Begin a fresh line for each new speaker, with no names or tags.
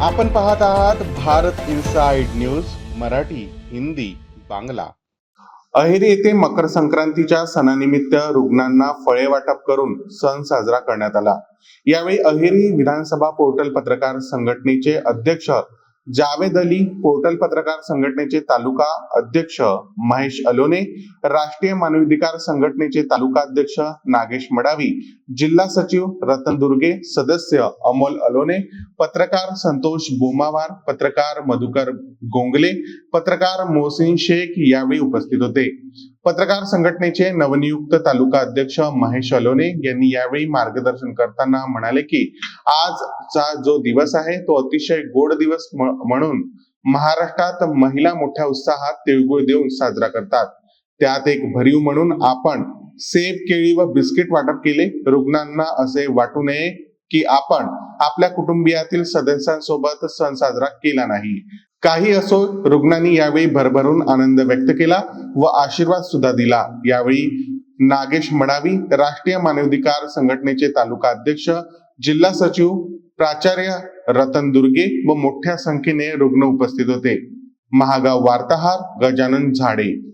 आपण पाहत आहात भारत इन्साइड न्यूज मराठी हिंदी बांगला. अहेरी येथे मकर संक्रांतीच्या सणानिमित्त रुग्णांना फळे वाटप करून सण साजरा करण्यात आला. यावेळी अहेरी विधानसभा पोर्टल पत्रकार संघटनेचे अध्यक्ष जावेद अली पोर्टल पत्रकार संघटनेचे तालुका अध्यक्ष महेश अलोने राष्ट्रीय मानवाधिकार संघटनेचे तालुका अध्यक्ष नागेश मडावी जिल्हा सचिव रतन दुर्गे सदस्य अमोल अलोने पत्रकार संतोष बोमावार पत्रकार मधुकर गोंगले पत्रकार मोहसिन शेख यावेळी उपस्थित होते. पत्रकार संघटनेचे नवनियुक्त तालुका अध्यक्ष महेश अलोने यांनी यावेळी मार्गदर्शन करताना म्हणाले की आजचा जो दिवस आहे तो अतिशय गोड दिवस म्हणून महाराष्ट्रात महिला मोठ्या उत्साहात तिळगुळ देऊन साजरा करतात. त्यात एक भरीव म्हणून आपण सेब केळी व बिस्किट वाटप केले. रुग्णांना असे वाटू नये की आपण आपल्या कुटुंबियातील सदस्यांसोबत सण साजरा केला नाही. काही असो रुग्णांनी यावेळी भरभरून आनंद व्यक्त केला. व आशीर्वाद सुद्धा दिला. यावेळी नागेश मडावी राष्ट्रीय मानवाधिकार संघटनेचे तालुका अध्यक्ष जिल्हा सचिव प्राचार्य रतन दुर्गे व मोठ्या संख्येने रुग्ण उपस्थित होते. महागाव वार्ताहर गजानन झाडे.